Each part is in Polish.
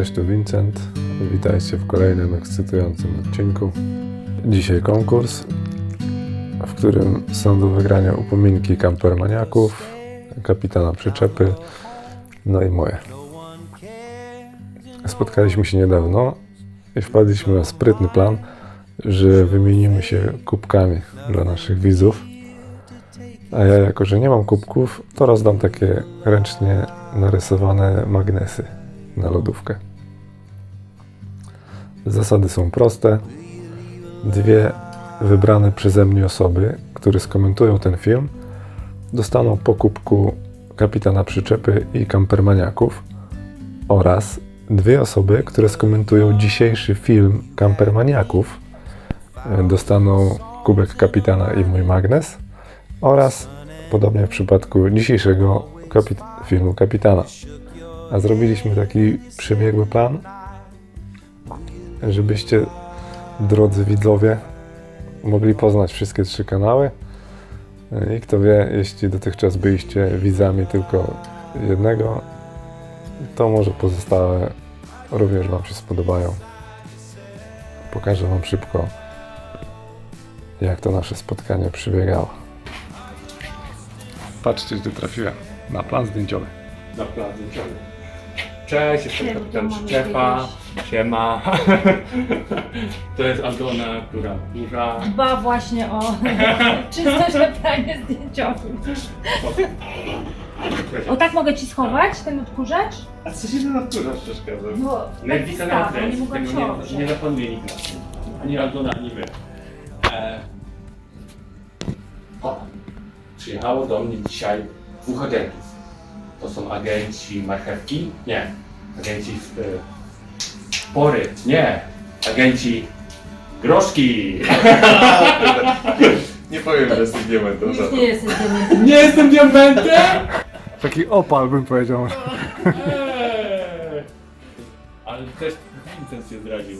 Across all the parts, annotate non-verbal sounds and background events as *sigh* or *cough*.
Cześć, tu Vincent. Witajcie w kolejnym ekscytującym odcinku. Dzisiaj konkurs, w którym są do wygrania upominki kampermaniaków, kapitana przyczepy, no i moje. Spotkaliśmy się niedawno i wpadliśmy na sprytny plan, że wymienimy się kubkami dla naszych widzów. A ja, jako że nie mam kubków, to rozdam takie ręcznie narysowane magnesy na lodówkę. Zasady są proste. Dwie wybrane przeze mnie osoby, które skomentują ten film, dostaną po kubku kapitana przyczepy i kampermaniaków oraz dwie osoby, które skomentują dzisiejszy film kampermaniaków, dostaną kubek kapitana i mój magnes oraz podobnie w przypadku dzisiejszego kapit- filmu kapitana. A zrobiliśmy taki przebiegły plan, żebyście, drodzy widzowie, mogli poznać wszystkie trzy kanały. I kto wie, jeśli dotychczas byliście widzami tylko jednego, to może pozostałe również Wam się spodobają. Pokażę Wam szybko, jak to nasze spotkanie przebiegało. Patrzcie, gdzie trafiłem. Na plan zdjęciowy. Na plan zdjęciowy. Cześć, jestem kapitan przyczepa. Siema. *laughs* To jest Aldona, która burza. Dba właśnie o *laughs* czystość planie zdjęciowym. O tak mogę ci schować ten odkurzacz? A co się na odkurzacz przeszkadza? No, tak Nerwika na wystawa, nie tego nie, nie zapanuje nikt na tym. Ani Aldona, ani wy. E... O, przyjechało do mnie dzisiaj dwóch agentów. To są agenci marchewki? Nie. Agenci z... E... Pory? Nie. Agenci groszki. *laughs* Nie powiem, że jesteś diamentem Już nie jesteś dementem. Nie jestem diamentem! Taki opal bym powiedział. *laughs* Eee. Ale też Vincent się zdradził.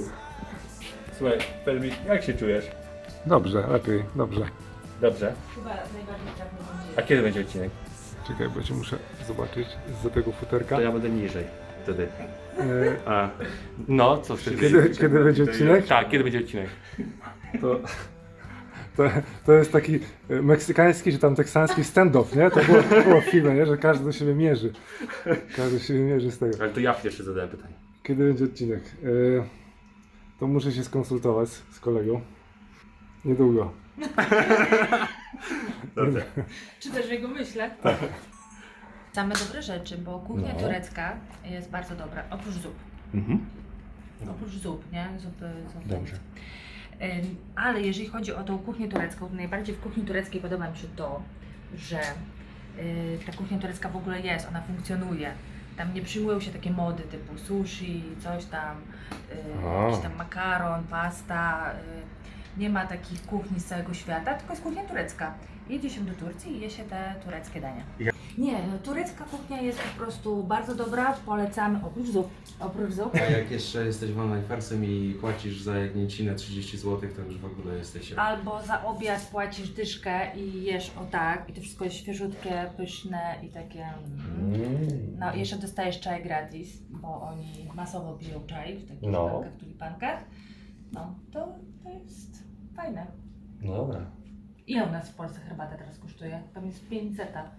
Słuchaj, powiedz mi, jak się czujesz? Dobrze, lepiej, dobrze. Dobrze. Chyba najbardziej tak A kiedy będzie odcinek? Czekaj, bo cię muszę zobaczyć z tego futerka. To ja będę niżej wtedy. E, A. No, co wtedy? Kiedy, kiedy będzie odcinek? Tak, kiedy będzie odcinek? To, to, to jest taki e, meksykański czy tam teksański stand-off, nie? To było, to było w filmie, nie? Że każdy do siebie mierzy. Każdy do siebie mierzy z tego. Ale to ja pierwszy zadałem pytanie. Kiedy będzie odcinek? E, to muszę się skonsultować z kolegą. Niedługo. Dobrze. *laughs* Czy też jego myślę? Same dobre rzeczy, bo kuchnia No. turecka jest bardzo dobra, oprócz zup. Mhm. Oprócz zup, nie? Zupy, zupy. Dobrze. Ym, Ale jeżeli chodzi o tą kuchnię turecką, to najbardziej w kuchni tureckiej podoba mi się to, że y, ta kuchnia turecka w ogóle jest, ona funkcjonuje. Tam nie przyjmują się takie mody typu sushi, coś tam, y, A. jakiś tam makaron, pasta. y, Nie ma takich kuchni z całego świata, tylko jest kuchnia turecka. Jedzie się do Turcji i je się te tureckie dania. Nie, no, turecka kuchnia jest po prostu bardzo dobra, polecamy oprócz zup. Oprócz zup. A jak jeszcze jesteś online farsem i płacisz za jagnięcinę 30 zł, to już w ogóle jesteś... Albo za obiad płacisz dyszkę i jesz o tak i to wszystko jest świeżutkie, pyszne i takie... mm. No i jeszcze dostajesz czaj gratis, bo oni masowo piją czaj w takich No. szklankach, tulipankach. No, to, to jest fajne. No dobra. Ile u nas w Polsce herbata teraz kosztuje? Tam jest 5 zeta,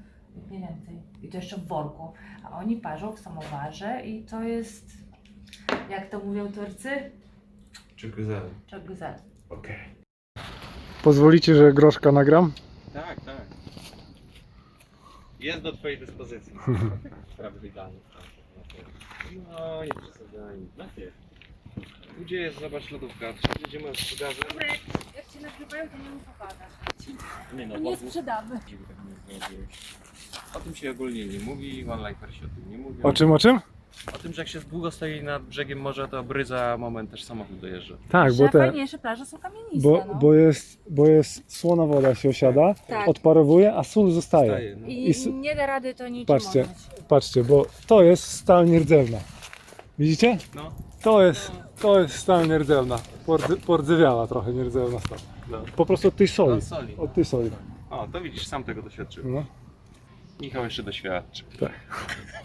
nie więcej. I to jeszcze w worku. A oni parzą w samowarze i to jest, jak to mówią Turcy, çok güzel. Okej. Pozwolicie, że groszka nagram? Tak, tak. Jest do twojej dyspozycji. *laughs* Prawie wygrany. No, nie przesadzajmy. Najpierw. Gdzie jest, zobacz, lodówka. Jedziemy od sprzedaży. Jak cię nagrywają, to nie opowiada. Nie no, Nie sprzedamy. Tak. O tym się ogólnie nie mówi, w online farsie o tym nie mówią. O czym, o czym? O tym, że jak się długo stoi nad brzegiem morza, to bryza moment też samochód dojeżdża. Tak, Że fajniejsze plaże są kamieniste, bo, no. bo, jest, bo jest słona woda się osiada, Tak. odparowuje, a sól zostaje. Staje, no. I, i s- nie da rady to niczym Patrzcie. Patrzcie, bo to jest stal nierdzewna. Widzicie? No. To jest, to jest stal nierdzewna. Pordzy, pordzewiała trochę nierdzewna stal. No. Po prostu od tej soli. Od soli. Od tej soli. O, to widzisz, sam tego doświadczyłem. No. Michał jeszcze doświadczy.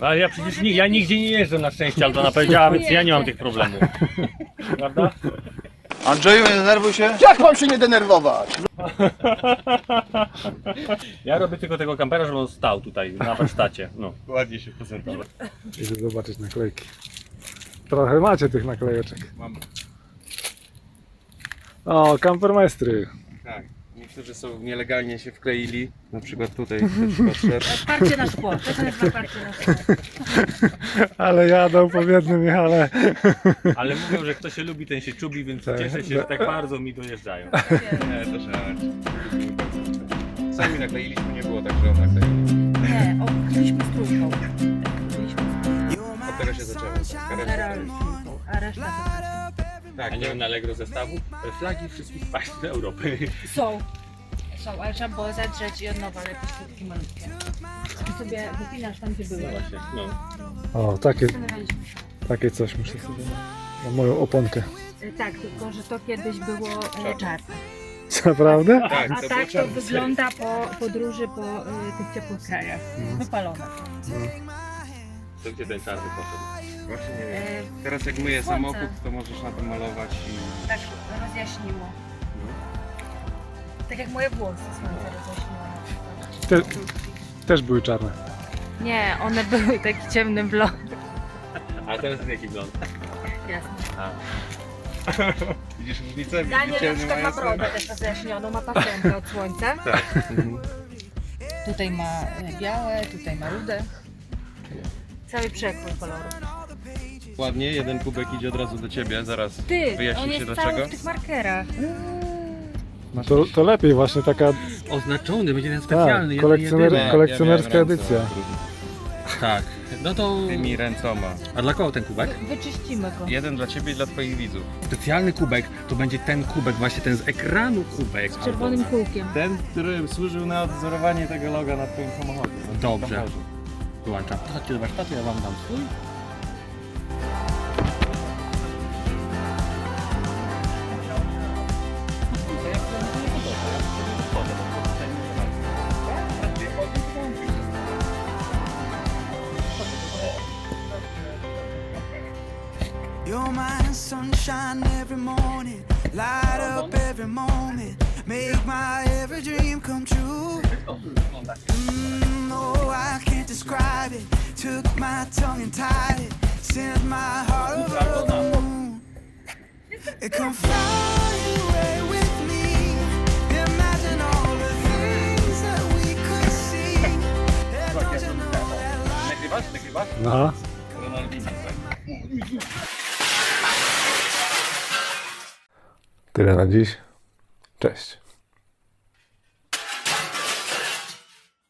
Ale ja przecież nie, ja nigdzie nie jeżdżę na szczęście, Aldona powiedziała, więc ja nie mam tych problemów. Prawda? Andrzeju, nie denerwuj się. Jak mam się nie denerwować? Ja robię tylko tego kampera, żeby on stał tutaj na warsztacie. No. Ładnie się prezentował. Idę zobaczyć naklejki. Trochę macie tych naklejeczek. Mam. O, kampermajstry. Tak. Niektórzy są nielegalnie się wkleili. Na przykład tutaj *laughs* podszedł. Parcie na szkło, to jest na parcie na szkło. Ale jadą po biednym Michale. Ale mówią, że kto się lubi, ten się czubi, więc Tak. cieszę się, że tak bardzo mi dojeżdżają. Nie, to żart. Sami nakleiliśmy, nie było tak, że on nakleił. Nie, o, byliśmy z trójką. Byliśmy Od tego się zaczęło. trójką, a reszta Tak, A nie wiem na Allegro zestawu? Flagi wszystkich państw Europy. są. Są, ale trzeba było zadrzeć i od nowa, te śrubki malutkie. I sobie wypinasz tam, gdzie były. Właśnie, no. O, takie, Zastanawialiśmy się. takie coś muszę sobie na, na moją oponkę. E, Tak, tylko że to kiedyś było e, czarne. Naprawdę? Tak, A to było tak to czarne. wygląda po podróży po e, tych ciepłych krajach. Wypalone. To gdzie ten czarny poszedł? Właśnie nie wiem. Teraz jak myję Słońce. samochód, to możesz na tym malować i... tak rozjaśniło. Tak jak moje włosy słońce rozjaśniło. Te, też były czarne. Nie, one były taki ciemny blond. A teraz jest jaki blond? Jasne. *laughs* Widzisz różnicę? Daniel na ma brodę też rozjaśnioną, ma pasjonkę od słońca. *laughs* Tak. Tutaj ma e, białe, tutaj ma rude. Cały przekrój kolorów. Ładnie, jeden kubek idzie od razu do ciebie, zaraz Ty, wyjaśnię on się jest dlaczego. cały w tych markerach. To, to lepiej właśnie taka Oznaczony, będzie ten tak, kolekcjoner, kolekcjonerska edycja. Tak. No to... Tymi ręcoma. A dla kogo ten kubek? Wyczyścimy go. Jeden dla ciebie i dla twoich widzów. Specjalny kubek to będzie ten kubek, właśnie ten z ekranu kubek. Z czerwonym kółkiem. Ten, który służył na odzorowanie tego loga na twoim samochodzie. na twoim Dobrze. samochodzie. Wyłączam. Chodźcie do warsztatu, ja wam dam swój. Sunshine every morning, light up every moment, make my every dream come true. Mm, oh, I can't describe it. Took my tongue and tied it, sent my heart over the moon. It come fly away with me. Imagine all the things that we could see. And don't you know that life Nagrywasz? Tyle na dziś. Cześć.